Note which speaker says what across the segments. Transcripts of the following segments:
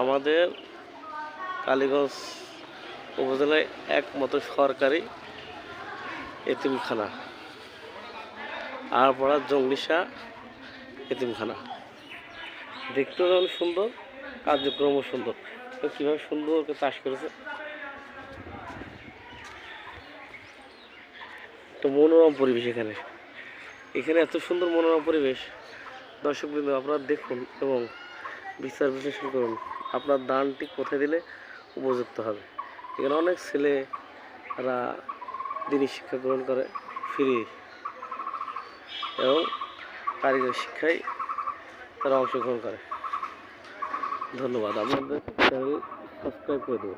Speaker 1: আমাদের কালীগঞ্জ উপজেলায় একমাত্র সরকারি এতিমখানা। আরপাড়া জঙ্গলিশা এতিমখানা। দেখতেও যেমন সুন্দর কার্যক্রমও সুন্দর। কীভাবে সুন্দর চাষ করেছে? তো মনোরম পরিবেশ এখানে। এখানে এত সুন্দর মনোরম পরিবেশ। দর্শকবৃন্দ, আপনারা দেখুন এবং বিচার বিশ্লেষণ করুন। আপনার দানটি কোথায় দিলে উপযুক্ত হবে? এখানে অনেক ছেলেরা দিনী শিক্ষা গ্রহণ করে ফ্রি। এবং কারিগরি শিক্ষায় তারা অংশগ্রহণ করে। ধন্যবাদ আপনাদের চ্যানেল সাবস্ক্রাইব করে দেবো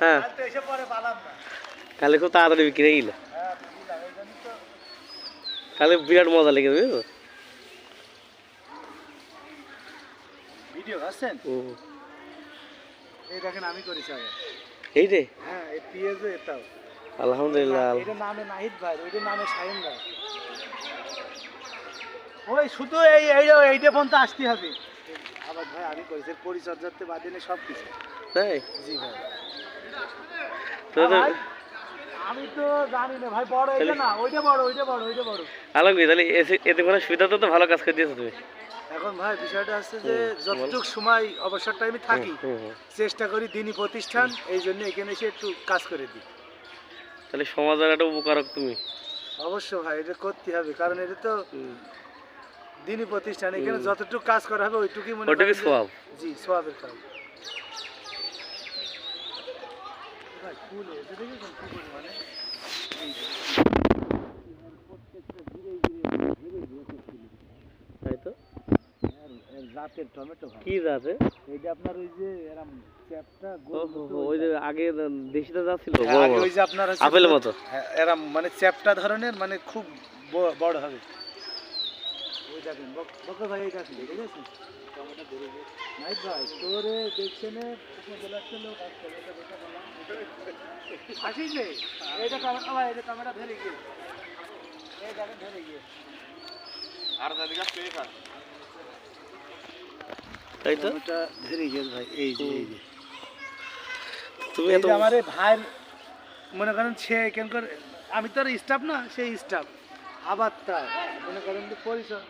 Speaker 1: হ্যাঁ। কালে খুব তাড়াতাড়ি বিক্রি হয়ে গেল। কালে বিরাট মজা লেগে বুঝছ
Speaker 2: ভিডিও। এই দেখেন আমি করেছি আগে।
Speaker 1: এই রে
Speaker 2: হ্যাঁ এই এটাও।
Speaker 1: আলহামদুলিল্লাহ।
Speaker 2: এটা নামে নাহিদ ভাই নামে শাহিন ভাই। ওই শুধু এই এই এইটা পর্যন্ত আসতে হবে। আবার ভাই আমি করেছি পরিচর্যাতে সব কিছু
Speaker 1: তাই?
Speaker 2: জি ভাই, আমি তো জানি না ভাই বড় এটা না ওইটা বড় ওইটা বড় ওইটা বড়।
Speaker 1: আলমগীর তাহলে এতে সুবিধা তো ভালো কাজ করে দিয়েছ তুমি।
Speaker 2: এখন ভাই বিষয়টা হচ্ছে যে যতটুক সময় অবসর টাইমে থাকি। চেষ্টা করি দিনই প্রতিষ্ঠান এই জন্য এখানে এসে একটু কাজ করে দিই।
Speaker 1: তাহলে সমাজের একটা উপকারক তুমি।
Speaker 2: অবশ্য ভাই এটা করতে হবে কারণ এটা তো দিনই প্রতিষ্ঠান এখানে যতটুকু কাজ করা হবে ওইটুকুই মনে
Speaker 1: ওইটুকুই
Speaker 2: জি কাজ। ফুল এসে দেখেছেন কি পরিমাণে?
Speaker 1: তাই তো
Speaker 2: জাতের টমেটো
Speaker 1: কি
Speaker 2: এইটা আপনার ওই যে এরম চ্যাপটা
Speaker 1: ওই যে আগে দেশিটা যা ছিল
Speaker 2: হ্যাঁ। ওই যে আপনার
Speaker 1: আপেলের মতো।
Speaker 2: হ্যাঁ, এরম মানে চ্যাপটা ধরনের মানে খুব বড় হবে। ওই দেখেন বকর ভাই এই দেখেন ভাই তোরে আসছে এইটা টমেটো ভাই টমেটো ধরে গিয়ে। এই দেখেন ধরে গিয়ে।
Speaker 1: তাই তো?
Speaker 2: টমেটো ধরে গিয়ে ভাই এই যে এই যে।
Speaker 1: তুমি এত
Speaker 2: আমার ভাইয়ের মনে করেন সে এখানকার আমি তো আর স্টাফ না সেই স্টাফ তার মনে করেন যে পরিচয়।